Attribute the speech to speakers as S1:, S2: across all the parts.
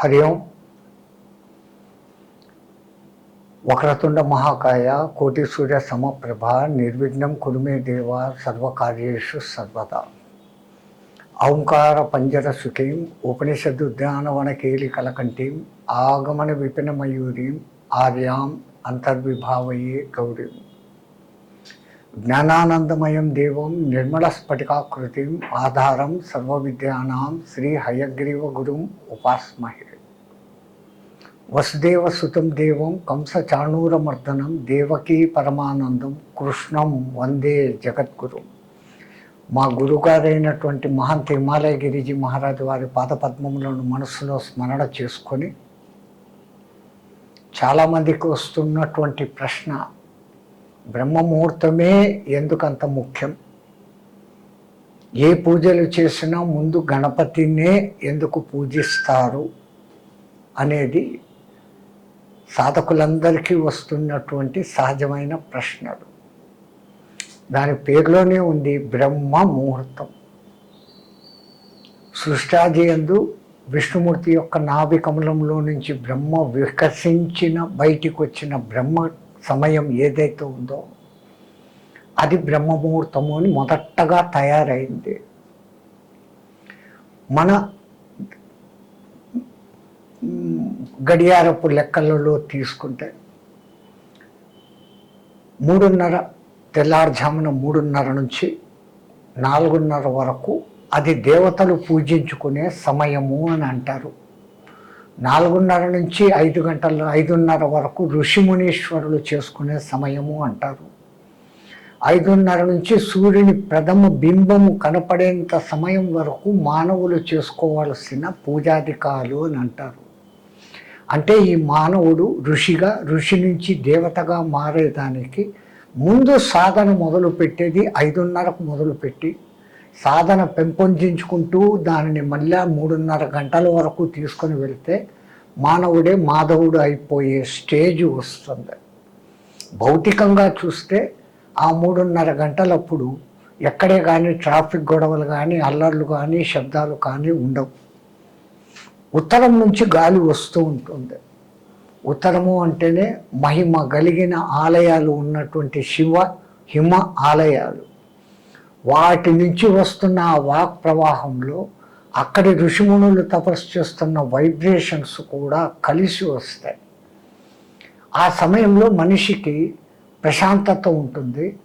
S1: హరి ఓం వక్రతుండ మహాకాయ కోటి సూర్య సమప్రభ నిర్విఘ్నం కురుమే దేవ సర్వకార్యేషు సర్వదా. ఔంకార పంజర సుఖీం ఉపనిషద్ ఉద్యానవన కేలి కలకంఠీం ఆగమన విపిన మయూరీం ఆర్యాం అంతర్విభావయే గౌరీం. జ్ఞానానందమయం దేవం నిర్మలస్ఫటికాకృతిం ఆధారం సర్వవిద్యానాం శ్రీ హయగ్రీవ గురుం ఉపాస్మహే. వసుదేవ సుతం దేవం కంస చాణూరమర్దనం దేవకీ పరమానందం కృష్ణం వందే జగద్గురు. మా గురుగారైనటువంటి మహంత హిమాలయ గిరిజీ మహారాజు వారి పాదపద్మములను మనసులో స్మరణ చేసుకొని చాలామందికి వస్తున్నటువంటి ప్రశ్న బ్రహ్మముహూర్తమే ఎందుకంత ముఖ్యం? ఏ పూజలు చేసినా ముందు గణపతినే ఎందుకు పూజిస్తారు? అనేది సాధకులందరికీ వస్తున్నటువంటి సహజమైన ప్రశ్నలు. దాని పేరులోనే ఉంది బ్రహ్మ ముహూర్తం. సృష్టాది ఎందు విష్ణుమూర్తి యొక్క నాభి కమలంలో నుంచి బ్రహ్మ వికసించిన బయటికి వచ్చిన బ్రహ్మ సమయం ఏదైతే ఉందో అది బ్రహ్మముహూర్తము అని మొదటగా తయారైంది. మన మ్, గడియారపు లెక్కలలో తీసుకుంటే మూడున్నర తెల్లారుజామున మూడున్నర నుంచి నాలుగున్నర వరకు అది దేవతలు పూజించుకునే సమయము అని అంటారు. నాలుగున్నర నుంచి ఐదు గంటల ఐదున్నర వరకు ఋషిమునీశ్వరులు చేసుకునే సమయము అంటారు. ఐదున్నర నుంచి సూర్యుని ప్రథమ బింబము కనపడేంత సమయం వరకు మానవులు చేసుకోవాల్సిన పూజాధికాలు అని అంటారు. అంటే ఈ మానవుడు ఋషిగా ఋషి నుంచి దేవతగా మారేదానికి ముందు సాధన మొదలు పెట్టేది ఐదున్నరకు మొదలుపెట్టి సాధన పెంపొందించుకుంటూ దానిని మళ్ళా మూడున్నర గంటల వరకు తీసుకొని వెళ్తే మానవుడే మాధవుడు అయిపోయే స్టేజ్ వస్తుంది. భౌతికంగా చూస్తే ఆ మూడున్నర గంటలప్పుడు ఎక్కడే కానీ ట్రాఫిక్ గొడవలు కానీ అల్లర్లు కానీ శబ్దాలు కానీ ఉండవు. ఉత్తరం నుంచి గాలి వస్తూ ఉంటుంది. ఉత్తరము అంటేనే మహిమ కలిగిన ఆలయాలు ఉన్నటువంటి శివ హిమ ఆలయాలు. వాటి నుంచి వస్తున్న ఆ వాక్ ప్రవాహంలో అక్కడి ఋషిమునులు తపస్సు చేస్తున్న వైబ్రేషన్స్ కూడా కలిసి వస్తాయి. ఆ సమయంలో మనిషికి ప్రశాంతత ఉంటుంది.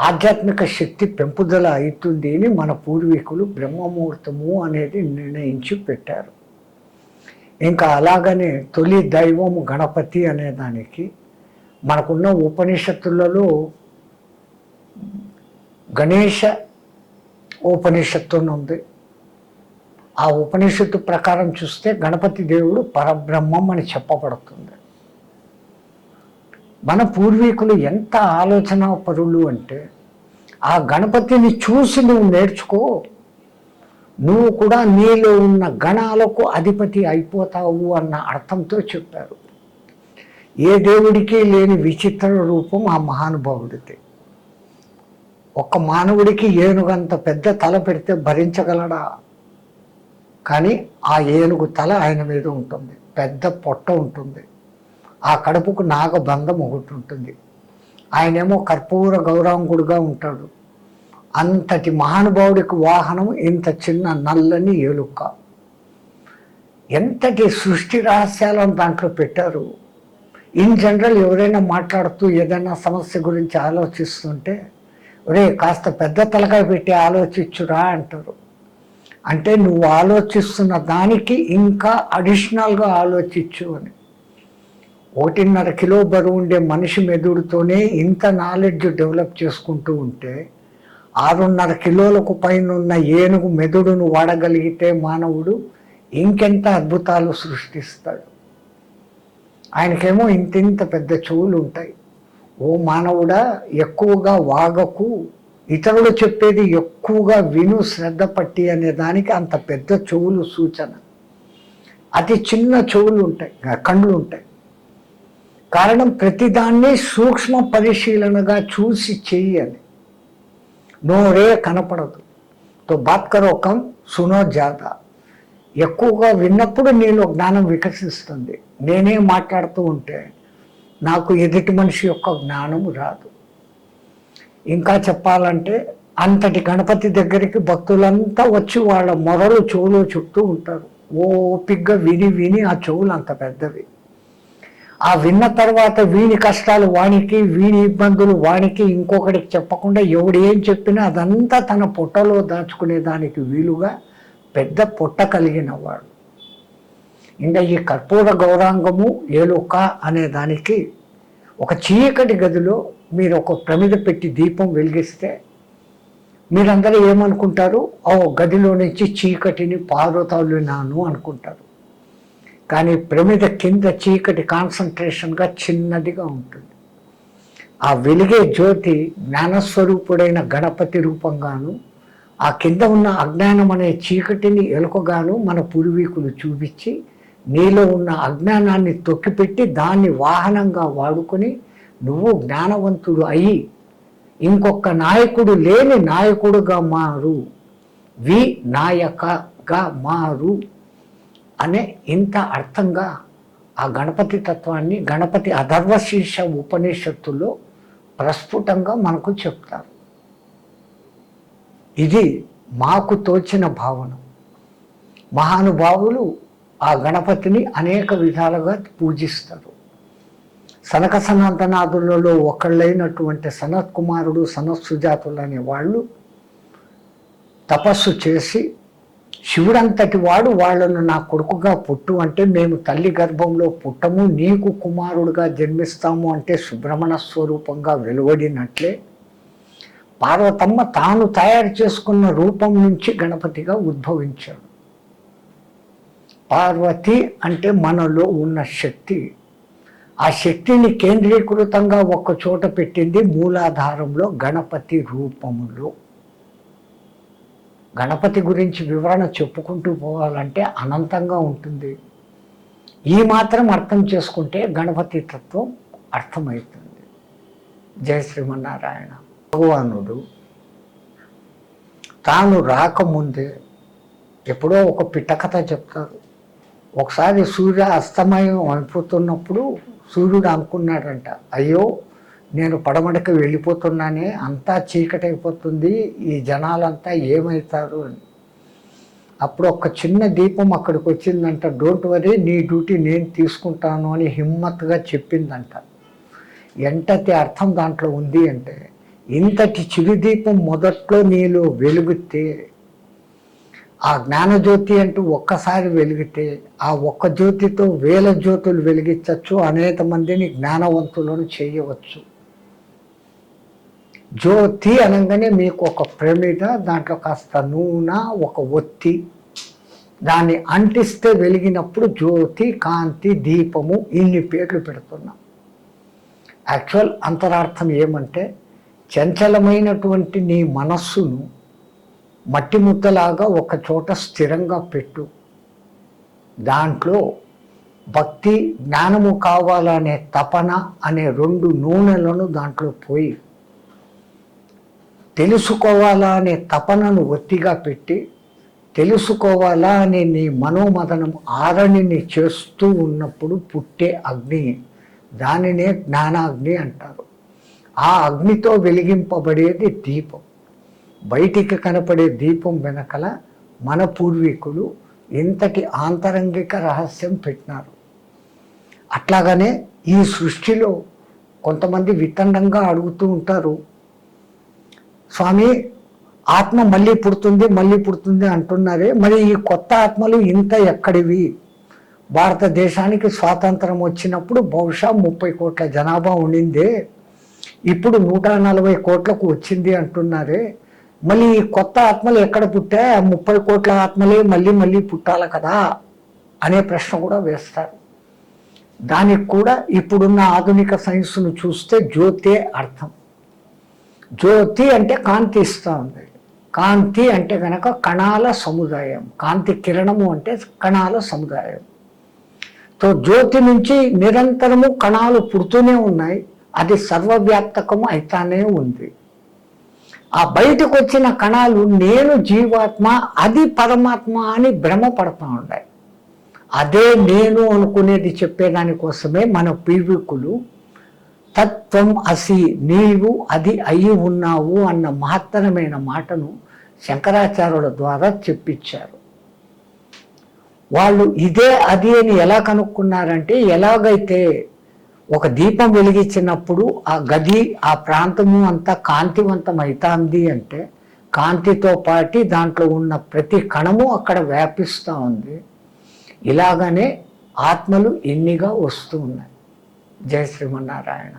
S1: ఆధ్యాత్మిక శక్తి పెంపుదల అవుతుంది అని మన పూర్వీకులు బ్రహ్మముహూర్తము అనేది నిర్ణయించి పెట్టారు. ఇంకా అలాగనే తొలి దైవము గణపతి అనే దానికి మనకున్న ఉపనిషత్తులలో గణేష ఉపనిషత్తు ఉంది. ఆ ఉపనిషత్తు ప్రకారం చూస్తే గణపతి దేవుడు పరబ్రహ్మం అని చెప్పబడుతుంది. మన పూర్వీకులు ఎంత ఆలోచన పరులు అంటే ఆ గణపతిని చూసి నువ్వు నేర్చుకో. నువ్వు కూడా నీలో ఉన్న గణాలకు అధిపతి అయిపోతావు అన్న అర్థంతో చెప్పారు. ఏ దేవుడికి లేని విచిత్ర రూపం ఆ మహానుభావుడిది. ఒక మానవుడికి ఏనుగంత పెద్ద తల పెడితే భరించగలడా? కానీ ఆ ఏనుగు తల ఆయన మీద ఉంటుంది. పెద్ద పొట్ట ఉంటుంది. ఆ కడుపుకు నాగబంధం ఒకటి ఉంటుంది. ఆయనేమో కర్పూర గౌరాంగుడుగా ఉంటాడు. అంతటి మహానుభావుడికి వాహనం ఇంత చిన్న నల్లని ఏలుక్క ఎంతటి సృష్టి రహస్యాలను దాంట్లో పెట్టారు? ఇన్ జనరల్ ఎవరైనా మాట్లాడుతూ ఏదైనా సమస్య గురించి ఆలోచిస్తుంటే ఒరే కాస్త పెద్ద తలకాయ పెట్టి ఆలోచించురా అంటారు. అంటే నువ్వు ఆలోచిస్తున్న దానికి ఇంకా అడిషనల్గా ఆలోచించు అని. ఒకటిన్నర కిలో బరువు ఉండే మనిషి మెదుడుతోనే ఇంత నాలెడ్జ్ డెవలప్ చేసుకుంటూ ఉంటే ఆరున్నర కిలోలకు పైన ఉన్న ఏనుగు మెదడును వాడగలిగితే మానవుడు ఇంకెంత అద్భుతాలు సృష్టిస్తాడు. ఆయనకేమో ఇంతింత పెద్ద చెవులు ఉంటాయి ఓ మానవుడా ఎక్కువగా వాగకు ఇతరులు చెప్పేది ఎక్కువగా విను శ్రద్ధ పట్టి అనే దానికి అంత పెద్ద చెవులు సూచన. అతి చిన్న చెవులు ఉంటాయి కళ్ళు ఉంటాయి కారణం ప్రతిదాన్ని సూక్ష్మ పరిశీలనగా చూసి చెయ్యాలి నోరే కనపడదు. తో బాత్కరోకం సునో జాత. ఎక్కువగా విన్నప్పుడు నీలో జ్ఞానం వికసిస్తుంది. నేనే మాట్లాడుతూ ఉంటే నాకు ఎదుటి మనిషి యొక్క జ్ఞానము రాదు. ఇంకా చెప్పాలంటే అంతటి గణపతి దగ్గరికి భక్తులంతా వచ్చి వాళ్ళ మొరలు చెవులు చుట్టూ ఉంటారు. ఓపిగ్గా విని విని ఆ చెవులు అంత పెద్దవి. ఆ విన్న తర్వాత వీని కష్టాలు వానికి వీని ఇబ్బందులు వానికి ఇంకొకటికి చెప్పకుండా ఎవడు ఏం చెప్పినా అదంతా తన పొట్టలో దాచుకునే దానికి వీలుగా పెద్ద పొట్ట కలిగిన వాడు. ఇంకా ఈ కర్పూర గౌరాంగము ఏలుక అనే దానికి ఒక చీకటి గదిలో మీరు ఒక ప్రమిద పెట్టి దీపం వెలిగిస్తే మీరందరూ ఏమనుకుంటారు? ఓ గదిలో నుంచి చీకటిని పార్వతాలునాను అనుకుంటారు. కానీ ప్రమిద కింద చీకటి కాన్సన్ట్రేషన్గా చిన్నదిగా ఉంటుంది. ఆ వెలిగే జ్యోతి జ్ఞానస్వరూపుడైన గణపతి రూపంగాను ఆ కింద ఉన్న అజ్ఞానం అనే చీకటిని ఎలుకగాను మన పూర్వీకులు చూపించి నీలో ఉన్న అజ్ఞానాన్ని తొక్కిపెట్టి దాన్ని వాహనంగా వాడుకొని నువ్వు జ్ఞానవంతుడు అయి ఇంకొక నాయకుడు లేని నాయకుడుగా మారు. వి నాయకగా మారు. అనే ఇంత అర్థంగా ఆ గణపతి తత్వాన్ని గణపతి అధర్వశీర్ష ఉపనిషత్తులో ప్రస్ఫుటంగా మనకు చెప్తారు. ఇది మాకు తోచిన భావన. మహానుభావులు ఆ గణపతిని అనేక విధాలుగా పూజిస్తారు. సనక సనాతనాదులలో ఒకళ్ళైనటువంటి సనత్ కుమారుడు సనత్ సుజాతులు అనే వాళ్ళు తపస్సు చేసి శివుడంతటి వాడు వాళ్ళను నా కొడుకుగా పుట్టు అంటే మేము తల్లి గర్భంలో పుట్టము నీకు కుమారుడుగా జన్మిస్తాము అంటే సుబ్రహ్మణ స్వరూపంగా వెలువడినట్లే. పార్వతమ్మ తాను తయారు చేసుకున్న రూపం నుంచి గణపతిగా ఉద్భవించాడు. పార్వతి అంటే మనలో ఉన్న శక్తి. ఆ శక్తిని కేంద్రీకృతంగా ఒక చోట పెట్టింది మూలాధారంలో గణపతి రూపంలో గణపతి గురించి వివరణ చెప్పుకుంటూ పోవాలంటే అనంతంగా ఉంటుంది. ఈ మాత్రం అర్థం చేసుకుంటే గణపతి తత్వం అర్థమవుతుంది. జయ శ్రీమన్నారాయణ. భగవానుడు తాను రాకముందే ఎప్పుడో ఒక పిట్టకథ చెప్తారు ఒకసారి సూర్య అస్తమయం అయిపోతున్నప్పుడు సూర్యుడు అనుకున్నాడంట అయ్యో నేను పడమడకి వెళ్ళిపోతున్నానే అంతా చీకటి అయిపోతుంది ఈ జనాలంతా ఏమవుతారు అని. అప్పుడు ఒక చిన్న దీపం అక్కడికి వచ్చిందంట డోంట్ వరీ నీ డ్యూటీ నేను తీసుకుంటాను అని హిమ్మత్తుగా చెప్పిందంట. ఎంతటి అర్థం దాంట్లో ఉంది అంటే ఇంతటి చిరుదీపం మొదట్లో నీలో వెలుగుతే ఆ జ్ఞానజ్యోతి అంటూ ఒక్కసారి వెలిగితే ఆ ఒక్క జ్యోతితో వేల జ్యోతులు వెలిగించవచ్చు అనేక మందిని జ్ఞానవంతులను చేయవచ్చు. జ్యోతి అనగానే మీకు ఒక ప్రమిద దాంట్లో కాస్త నూనె ఒక ఒత్తి. దాన్ని అంటిస్తే వెలిగినప్పుడు జ్యోతి కాంతి దీపము ఇన్ని పేర్లు పెడుతున్నాం. యాక్చువల్ అంతరార్థం ఏమంటే చంచలమైనటువంటి నీ మనస్సును మట్టి ముద్దలాగా ఒక చోట స్థిరంగా పెట్టు. దాంట్లో భక్తి జ్ఞానము కావాలనే తపన అనే రెండు నూనెలను దాంట్లో పోయి తెలుసుకోవాలా అనే తపనను ఒత్తిగా పెట్టి తెలుసుకోవాలా అనే నీ మనోమదనం ఆరణిని చేస్తూ ఉన్నప్పుడు పుట్టే అగ్ని. దానినే జ్ఞానాగ్ని అంటారు. ఆ అగ్నితో వెలిగింపబడేది దీపం. బయటికి కనపడే దీపం వెనకల మన పూర్వీకులు ఇంతటి ఆంతరంగిక రహస్యం పెట్టినారు. అట్లాగనే ఈ సృష్టిలో కొంతమంది వితండంగా అడుగుతూ ఉంటారు స్వామి ఆత్మ మళ్ళీ పుడుతుంది మళ్ళీ పుడుతుంది అంటున్నారే. మరి ఈ కొత్త ఆత్మలు ఇంత ఎక్కడివి? భారతదేశానికి స్వాతంత్రం వచ్చినప్పుడు బహుశా ముప్పై కోట్ల జనాభా ఉండిందే. ఇప్పుడు నూట నలభై కోట్లకు వచ్చింది అంటున్నారే. మళ్ళీ ఈ కొత్త ఆత్మలు ఎక్కడ పుట్టా ఆ ముప్పై కోట్ల ఆత్మలే మళ్ళీ మళ్ళీ పుట్టాలి కదా అనే ప్రశ్న కూడా వేస్తారు. దానికి కూడా ఇప్పుడున్న ఆధునిక సైన్స్ను చూస్తే జ్యోతే అర్థం. జ్యోతి అంటే కాంతి ఇస్తూ ఉంది. కాంతి అంటే కనుక కణాల సముదాయం. కాంతి కిరణము అంటే కణాల సముదాయం. తో జ్యోతి నుంచి నిరంతరము కణాలు పుడుతూనే ఉన్నాయి. అది సర్వవ్యాప్తకము అయితానే ఉంది. ఆ బయటకు వచ్చిన కణాలు నేను జీవాత్మ అది పరమాత్మ అని భ్రమపడతా ఉన్నాయి. అదే నేను అనుకునేది చెప్పేదానికోసమే మన పీవికులు తత్వం అసి నీవు అది అయి ఉన్నావు అన్న మహత్తరమైన మాటను శంకరాచార్యుల ద్వారా చెప్పించారు. వాళ్ళు ఇదే అది అని ఎలా కనుక్కున్నారంటే ఎలాగైతే ఒక దీపం వెలిగించినప్పుడు ఆ గది ఆ ప్రాంతము అంతా కాంతివంతం అవుతుంది అంటే కాంతితో పాటి దాంట్లో ఉన్న ప్రతి కణము అక్కడ వ్యాపిస్తూ ఉంది. ఇలాగనే ఆత్మలు ఎన్నిగా వస్తూ ఉన్నాయి. జయ శ్రీమన్నారాయణ